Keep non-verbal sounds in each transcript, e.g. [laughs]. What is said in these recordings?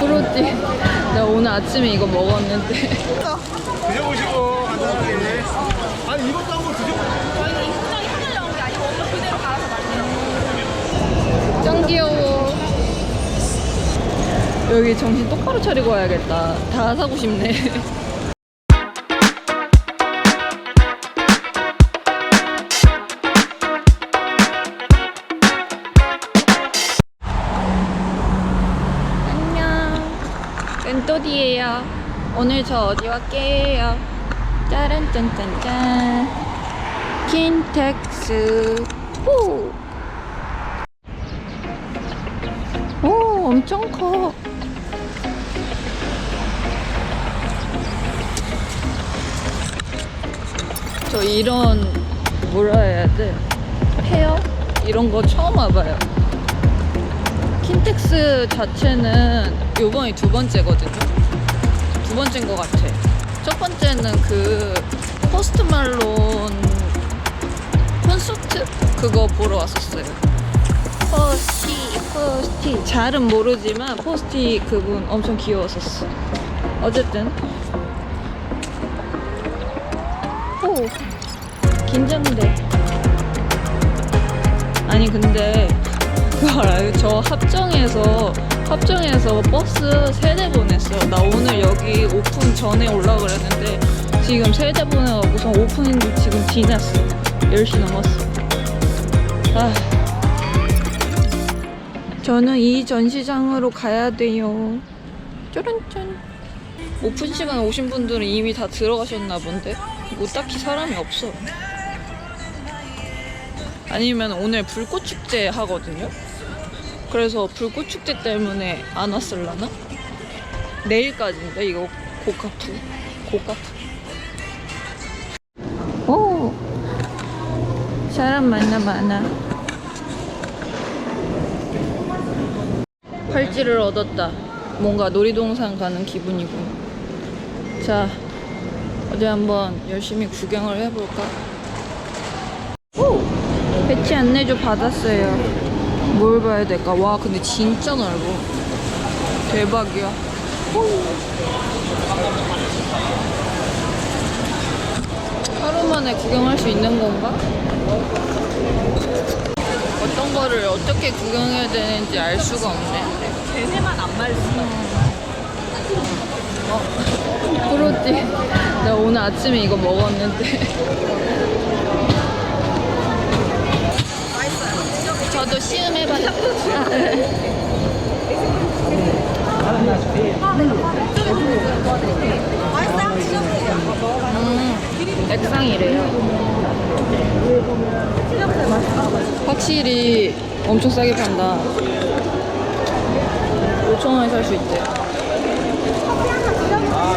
그렇지. 나 오늘 아침에 이거 먹었는데. 드셔보시고 간단하게. 아니 이것도 한번 드셔보세요. 저희는 입구정이 하늘 나온 게 아니고 엄마 그대로 갈아서 만든 짱 귀여워. 여기 정신 똑바로 차리고 와야겠다. 다 사고 싶네. 오늘 저 어디 왔게요? 짜란 짠짠짠. 킨텍스. 후. 오, 엄청 커. 저 이런 뭐라 해야 돼? 페어 이런 거 처음 와봐요. 킨텍스 자체는 요번이 두 번째거든요. 두 번째인 것 같아. 첫 번째는 그 포스트 말론 콘서트 그거 보러 왔었어요. 포스티, 포스티. 잘은 모르지만 포스티 그분 엄청 귀여웠었어. 어쨌든. 오, 긴장돼. 아니 근데 그거 알아요? 저 합정에서 합정에서 버스 세대 보냈어요. 나 오늘 여기 오픈 전에 올라 그랬는데 지금 세대 보내가고서 오픈 지금 지났어. 10시 넘었어. 아. 저는 이 전시장으로 가야 돼요. 짜란짠. 오픈 시간 오신 분들은 이미 다 들어가셨나 본데? 뭐 딱히 사람이 없어. 아니면 오늘 불꽃 축제 하거든요. 그래서 불꽃 축제 때문에 안 왔을라나? 내일까지인데 이거 고카프. 고카프. 오. 사람 많나 많아. 팔찌를 얻었다. 뭔가 놀이동산 가는 기분이고. 자, 어디 한번 열심히 구경을 해볼까? 오! 배치 안내조 받았어요. 뭘 봐야 될까? 와, 근데 진짜 넓어. 대박이야. 하루 만에 구경할 수 있는 건가? 어떤 거를 어떻게 구경해야 되는지 알 수가 없네. 대세만 안 말렸어. 어, [laughs] 그렇지. 나 오늘 아침에 이거 먹었는데. 저도 시음해봤어요. 아, 네. 음, 액상이래요. 확실히 엄청 싸게 판다. 5,000원에 살 수 있대. 아. 아,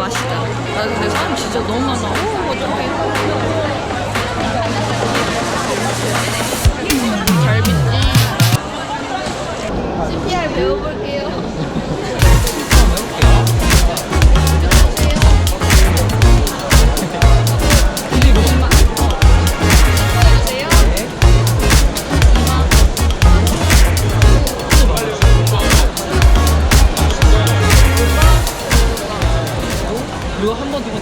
맛있다. 나 근데 사람 진짜 너무 많아. 오, 어떡해. 이거 한 번 두고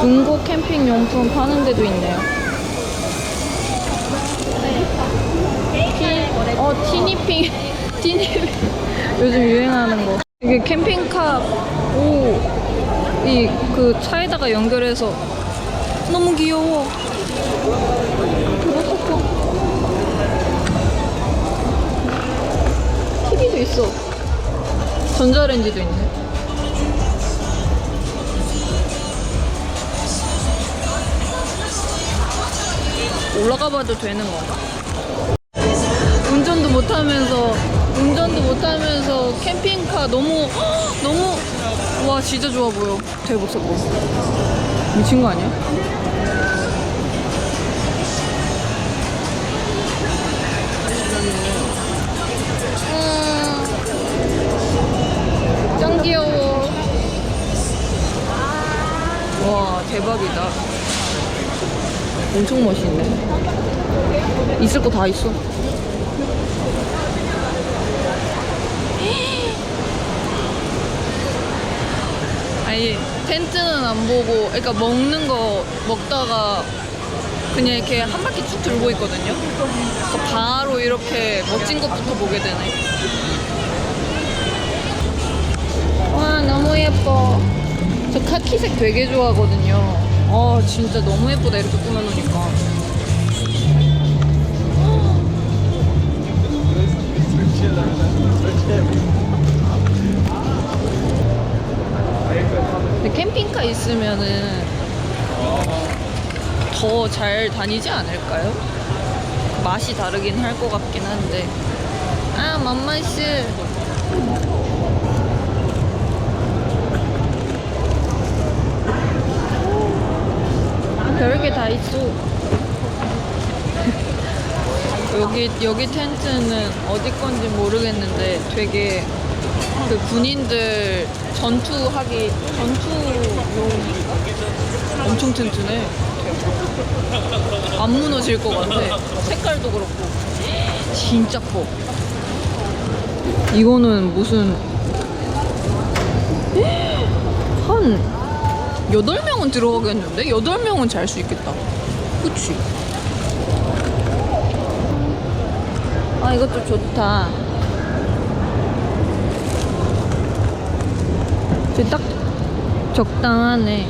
중고 캠핑 용품 파는 데도 있네요. 티, 어, 티니핑. [laughs] 티니핑. 요즘 유행하는 거. 이게 캠핑카, 오, 이 그 차에다가 연결해서 너무 귀여워. 있어. 전자레인지도 있네. 올라가 봐도 되는 건가? 운전도 못하면서 운전도 못하면서 캠핑카 너무 [gasps] 너무 와 진짜 좋아 보여 대박 사건 미친 거 아니야? 음, 짱 귀여워 와 대박이다 엄청 멋있네. 있을 거 다 있어. 아니 텐트는 안 보고, 그러니까 먹는 거 먹다가 그냥 이렇게 한 바퀴 쭉 돌고 있거든요. 바로 이렇게 멋진 것부터 보게 되네. 와 너무 예뻐. 저 카키색 되게 좋아하거든요. 아 진짜 너무 예쁘다 이렇게 꾸며놓으니까. 캠핑카 있으면은 더 잘 다니지 않을까요? 맛이 다르긴 할 것 같긴 한데. 아, 맘마씨. 별게 다 있어. 여기 여기 텐트는 어디 건지 모르겠는데 되게 그 군인들 전투하기 전투용 엄청 튼튼해. 안 무너질 것 같아. 색깔도 그렇고 진짜 커. 이거는 무슨 한 8명은 들어가겠는데? 8명은 잘 수 있겠다. 그치? 아, 이것도 좋다. 딱 적당하네.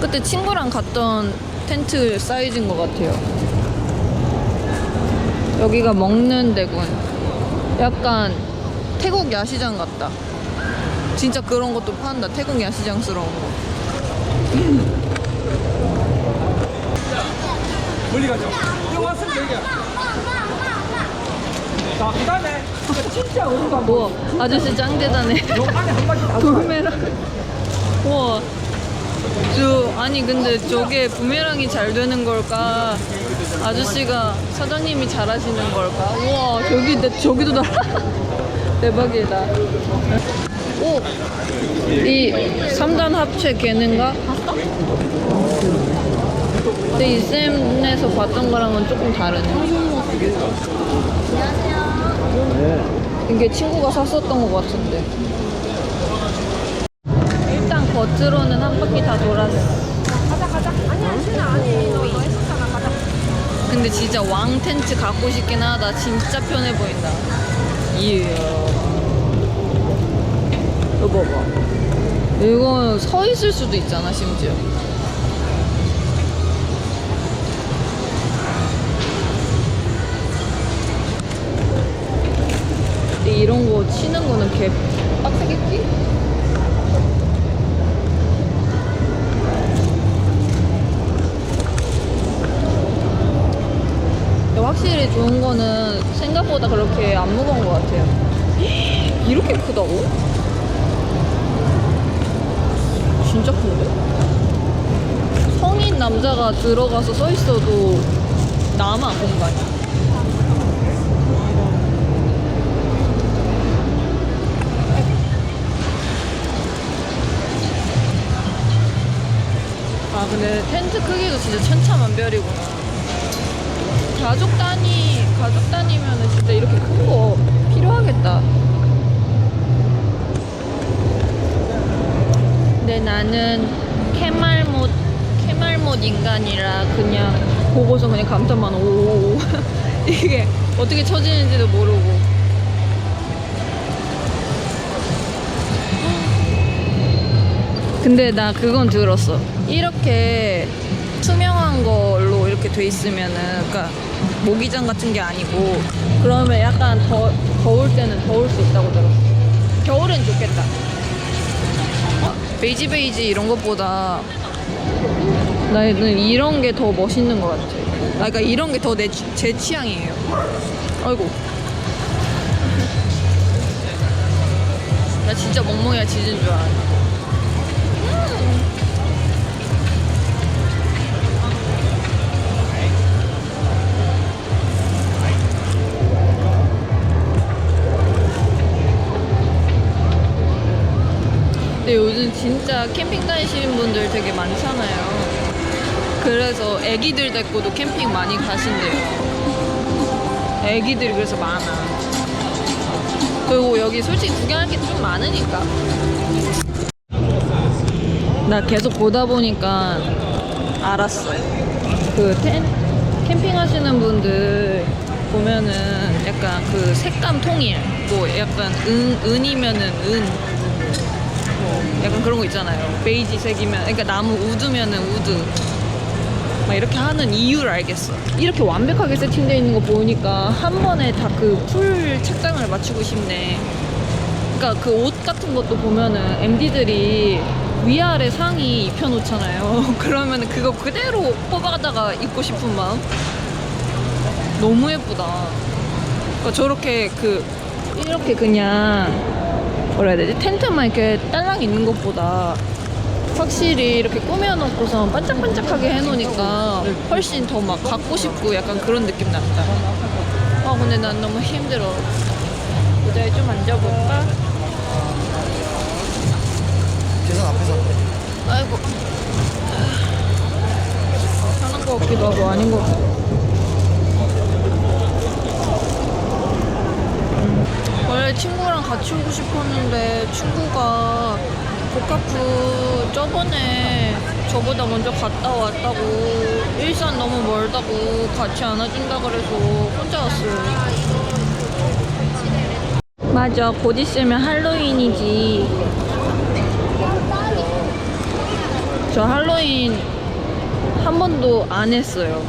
그때 친구랑 갔던 텐트 사이즈인 것 같아요. 여기가 먹는 데군. 약간 태국 야시장 같다. 진짜 그런 것도 판다. 태국 야시장스러운 거. 멀리 가죠. 이거 왔으면 여기야. 자, 그 다음에 진짜 어디가 뭐 아저씨 짱 대단해. 요 안에 한 마리 다 부메랑. 우와. 저 아니 근데 저게 부메랑이 잘 되는 걸까? 아저씨가 사장님이 잘하시는 걸까? 우와 저기 내 저기도 나 [laughs] 대박이다. 오. 이 3단 합체 걔는가? 근데 이 쌤에서 봤던 거랑은 조금 다르네. 이게 친구가 샀었던 것 같은데. 일단 겉으로는 한 바퀴 다 돌았어. 가자 가자. 아니야 신아 아니 너 이거 했었잖아 가자. 근데 진짜 왕 텐트 갖고 싶긴 하다. 진짜 편해 보인다. 이야. 이거 봐봐. 이거 서 있을 수도 있잖아, 심지어. 근데 이런 거 치는 거는 개 빡세겠지? 확실히 좋은 거는 생각보다 그렇게 안 무거운 것 같아요. [gasps] 이렇게 크다고? 진짜 큰데? 남자가 들어가서 서 있어도 남아 공간이. 아 근데 텐트 크기도 진짜 천차만별이구나. 가족 단위 가족 다니면은 진짜 이렇게 큰 거 필요하겠다. 근데 나는 캐말못 캐말못 인간이라 그냥 보고서 그냥 감탄만 오 [laughs] 이게 어떻게 쳐지는지도 모르고. 근데 나 그건 들었어. 이렇게 투명한 걸로 이렇게 돼 있으면은, 그러니까 모기장 같은 게 아니고, 그러면 약간 더 더울 때는 더울 수 있다고 들었어. 겨울엔 좋겠다. 베이지 베이지 이런 것보다 나는 이런 게 더 멋있는 것 같아. 아, 그러니까 이런 게 더 내 제 취향이에요. 아이고. 나 진짜 멍멍이가 짖은 줄 알아. 근데 요즘 진짜 캠핑 다니시는 분들 되게 많잖아요. 그래서 애기들 데리고도 캠핑 많이 가신대요. 애기들이 그래서 많아. 그리고 여기 솔직히 구경할 게 좀 많으니까. 나 계속 보다 보니까 알았어요. 그 텐, 캠핑 하시는 분들 보면은 약간 그 색감 통일, 뭐 약간 은, 은이면은 은, 뭐 약간 그런 거 있잖아요. 베이지색이면, 그러니까 나무 우드면은 우드. 막 이렇게 하는 이유를 알겠어. 이렇게 완벽하게 세팅되어 있는 거 보니까 한 번에 다 그 풀 착장을 맞추고 싶네. 그러니까 그 옷 같은 것도 보면은 MD들이 위아래 상의 입혀놓잖아요. [laughs] 그러면 그거 그대로 뽑아다가 입고 싶은 마음. 너무 예쁘다. 그러니까 저렇게 그 이렇게 그냥 뭐라 해야 되지? 텐트만 이렇게 딸랑 있는 것보다 확실히 이렇게 꾸며놓고서 반짝반짝하게 해놓으니까 훨씬 더 막 갖고 싶고 약간 그런 느낌 난다. 아 근데 난 너무 힘들어. 의자에 좀 앉아볼까? 계산 앞에서 아이고. 편한 거 같기도 하고 아닌 거 같기도 하고. 음, 원래 친구랑 같이 오고 싶었는데 친구가 복합부 저번에 저보다 먼저 갔다 왔다고 일산 너무 멀다고 같이 안아준다 그래서 혼자 왔어요. 맞아, 곧 있으면 할로윈이지. 저 할로윈 한 번도 안 했어요.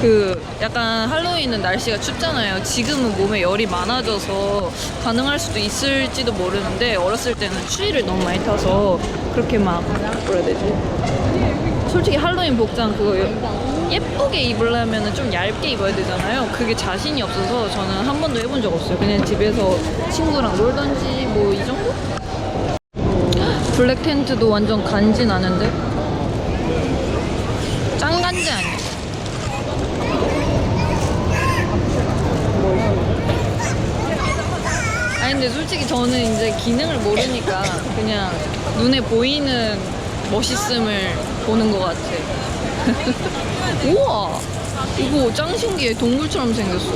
그 약간 할로윈은 날씨가 춥잖아요. 지금은 몸에 열이 많아져서 가능할 수도 있을지도 모르는데 어렸을 때는 추위를 너무 많이 타서 그렇게 막 뭐라 해야 되지? 솔직히 할로윈 복장 그거 예쁘게 입으려면 좀 얇게 입어야 되잖아요. 그게 자신이 없어서 저는 한 번도 해본 적 없어요. 그냥 집에서 친구랑 놀던지 뭐 이 정도? 블랙 텐트도 완전 간지 나는데? 짱 간지 아니야? 아니 근데 솔직히 저는 이제 기능을 모르니까 그냥 눈에 보이는 멋있음을 보는 것 같아. [laughs] 우와! 이거 짱 신기해. 동물처럼 생겼어.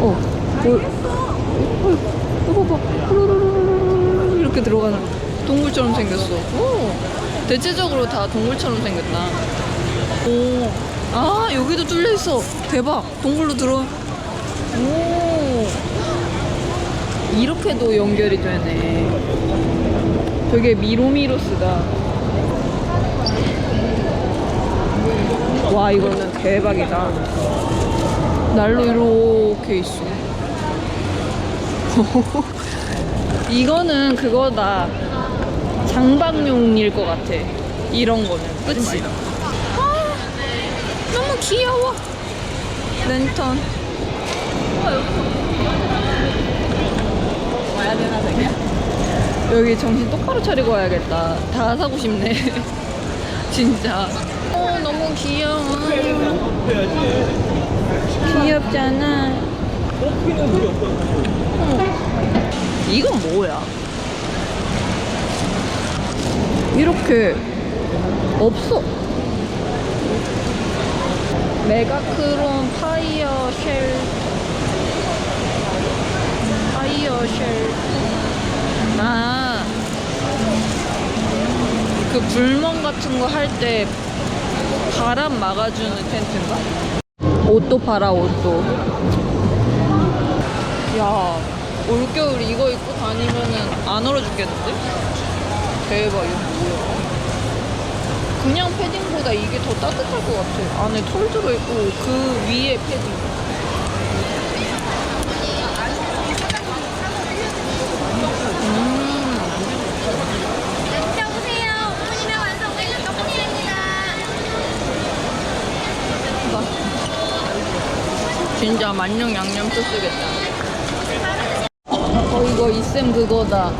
어, 뭘. 어, 이거 봐. 후루루루루루루 이렇게 들어가는 동물처럼 생겼어. 오! 대체적으로 다 동물처럼 생겼다. 오. 아, 여기도 뚫려 있어. 대박. 동굴로 들어. 오. 이렇게도 연결이 되네. 되게 미로미로스다. 와, 이거는 대박이다. 날로 이렇게 있어. [laughs] 이거는 그거다. 장박용일 것 같아. 이런 거는. 그치? 아, 너무 귀여워. 랜턴. 와야 되나, 자기야? 여기 정신 똑바로 차리고 와야겠다. 다 사고 싶네. [laughs] 진짜. 어, 너무 귀여워. 귀엽잖아. 이건 뭐야? 이렇게 없어. 메가크론 파이어 쉘 파이어 쉘 아, 그 불멍 같은 거 할 때 바람 막아주는 텐트인가? 옷도 팔아, 옷도. 야, 올겨울 이거 입고 다니면은 안 얼어 죽겠는데? 대박, 이거 뭐야? 그냥 패딩보다 이게 더 따뜻할 것 같아. 안에 털 들어있고 그 위에 패딩. 여보세요. 오픈이면 완성 완료 덕분입니다. 진짜 만능 양념 소스겠다. 어 이거 이쌤 그거다.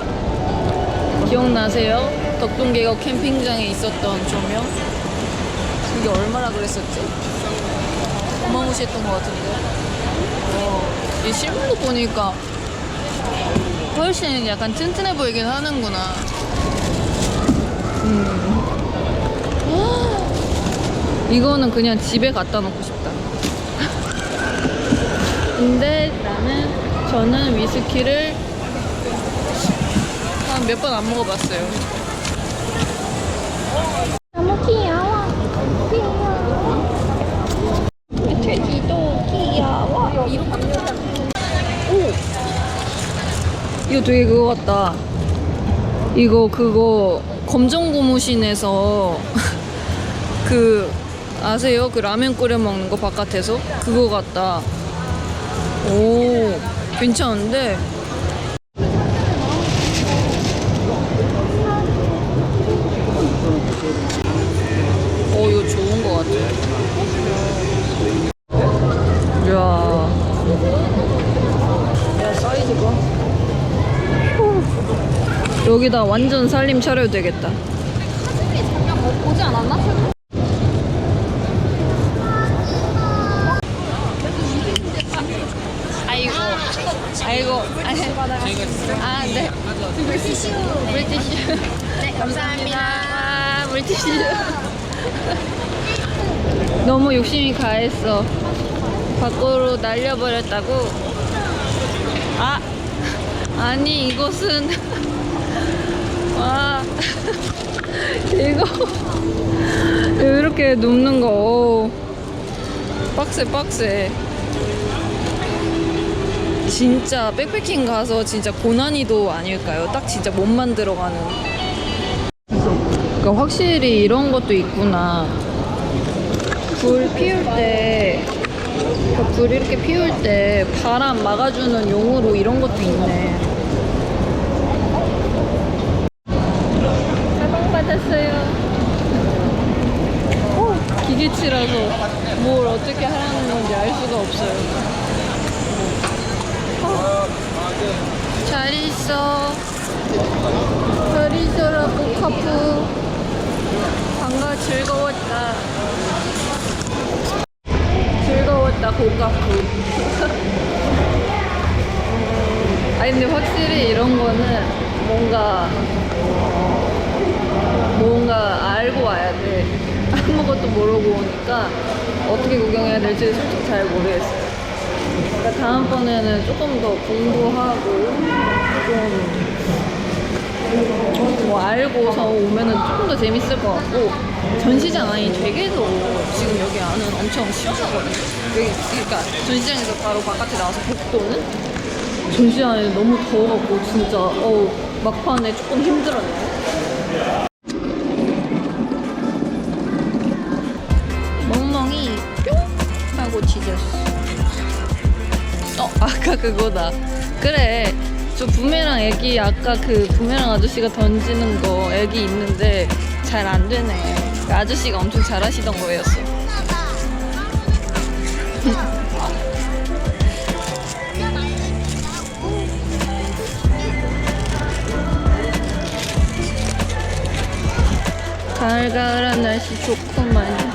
기억나세요? 덕동계곡 캠핑장에 있었던 조명? 그게 얼마나 그랬었지? 어마무시했던 것 같은데. 어, 이 실물로 보니까 훨씬 약간 튼튼해 보이긴 하는구나. 음. 이거는 그냥 집에 갖다 놓고 싶다. 근데 나는 저는 위스키를 한 몇 번 안 먹어봤어요. 너무 귀여워. 귀여워. 돼지도 귀여워. 오! 이거 되게 그거 같다. 이거 그거 검정 고무신에서 [laughs] 그 아세요? 그 라면 끓여 먹는 거 바깥에서 그거 같다. 오 괜찮은데? 어 이거 좋은 거 같아. 이야. 야 사이즈 봐. 후. 여기다 완전 살림 차려도 되겠다. 보지 않았나? 아이고, 아이고, 아, 네. 물티슈, 물티슈. [laughs] 네, 감사합니다. 아, 물티슈. [laughs] 너무 욕심이 가했어. 밖으로 날려버렸다고. 아, [laughs] 아니 이것은 와 이거 이렇게 눕는 거 오. 빡세 빡세. 진짜 백패킹 가서 진짜 고난이도 아닐까요? 딱 진짜 몸만 들어가는. 그러니까 확실히 이런 것도 있구나. 불 피울 때, 그불 이렇게 피울 때 바람 막아주는 용으로 이런 것도 있네. 가방 받았어요. 어, 기계치라서 뭘 어떻게 하라는 건지 알 수가 없어요. 잘 있어라, 보카프. 반가 즐거웠다. 즐거웠다, 보카프. [laughs] 아니, 근데 확실히 이런 거는 뭔가, 뭔가 알고 와야 돼. [laughs] 아무것도 모르고 오니까 어떻게 구경해야 될지 솔직히 잘 모르겠어요. 그러니까 다음번에는 조금 더 공부하고 좀 뭐 알고서 오면은 조금 더 재밌을 것 같고 전시장 안이 되게도 지금 여기 안은 엄청 시원하거든요. 여기 그러니까 전시장에서 바로 바깥에 나와서 복도는 전시장 안에 너무 더워갖고 진짜 어우 막판에 조금 힘들었네. 멍 아까 그거다. 그래. 저 부메랑 애기 아까 그 부메랑 아저씨가 던지는 거 애기 있는데 잘 안 되네. 그 아저씨가 엄청 잘하시던 거였어. [laughs] 가을가을한 날씨 좋구만.